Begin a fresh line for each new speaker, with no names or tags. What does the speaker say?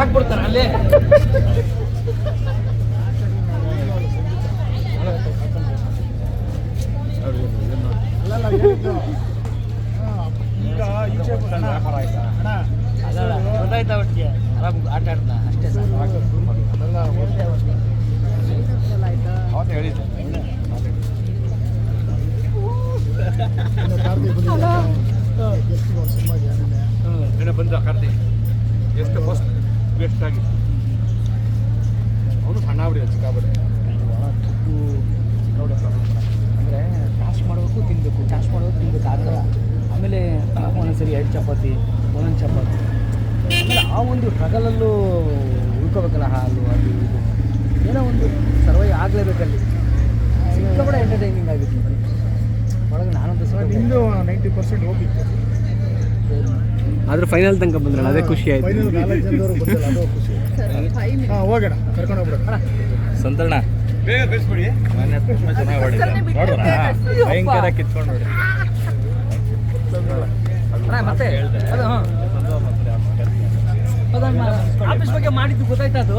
ಹಾಕ್ಬಿಡ್ತಾರೆ ಅಲ್ಲೇ. ಗೊತ್ತಾಯ್ತಾ ಒಟ್ಟಿಗೆ ಆರಾಮ್ ಆಟ ಅಷ್ಟೇ
ಸರ್
ಅವತ್ತೇ ಹೇಳಿದ್ದೆ.
ಕಾರ್ತಿಕ್
ಬಂದ ಕಾರ್ತಿಕ್? ಎಷ್ಟು ಫಸ್ಟ್ ವೇಸ್ಟ್ ಆಗಿತ್ತು ಅವನು ಸಣ್ಣ ಬಿಡಿ ಸಿಕ್ಕಾಬಿಡಿ
ಅಂದರೆ ಟಾಸ್ಟ್ ಮಾಡಬೇಕು ತಿನ್ನಬೇಕು ಟಾಸ್ಟ್ ಮಾಡಬೇಕು ತಿನ್ನಬೇಕು ಆಗಲ್ಲ ಆಮೇಲೆ ಒಂದೊಂದ್ಸರಿ ಎರಡು ಚಪಾತಿ ಒಂದೊಂದು ಚಪಾತಿ. ಆಮೇಲೆ ಆ ಒಂದು ಟ್ರಗಲಲ್ಲೂ ಉಳ್ಕೋಬೇಕಲ್ಲ ಹಾಲು ಅದು ಇದು. ಏನೋ ಒಂದು ಸರ್ವೈವ್ ಆಗಲೇಬೇಕಲ್ಲಿ. ಕೂಡ ಎಂಟರ್ಟೈನಿಂಗ್ ಆಗಿತ್ತು. ಒಳಗೆ ನಾನೊಂದು
ಸಲ ನಿಮ್ಮದು ನೈಂಟಿ ಪರ್ಸೆಂಟ್ ಹೋಗಿತ್ತು
ಆದ್ರೆ ಫೈನಲ್ ತನಕ ಬಂದ್ರಲ್ಲ ಅದೇ ಖುಷಿ ಆಯ್ತು.
ಹೋಗೋಣ ಕರ್ಕೊಂಡು ಹೋಗ್ಬಿಡೋಣ.
ಸಂತರಣ.
ಬೇಗ ಕಳಿಸ್ಬಿಡಿ.
ಮೊನ್ನೆ ತುಂಬ ಚೆನ್ನಾಗಿ ನೋಡಿದ್ರ ಭಯಂಕರ ಕಿತ್ಕೊಂಡು ನೋಡಿ
ಅಣ್ಣ, ಮತ್ತೆ? ಅದು ಹಾಂ ಆಫೀಸ್ ಬಗ್ಗೆ ಮಾಡಿದ್ದು ಗೊತ್ತಾಯ್ತಾ ಅದು?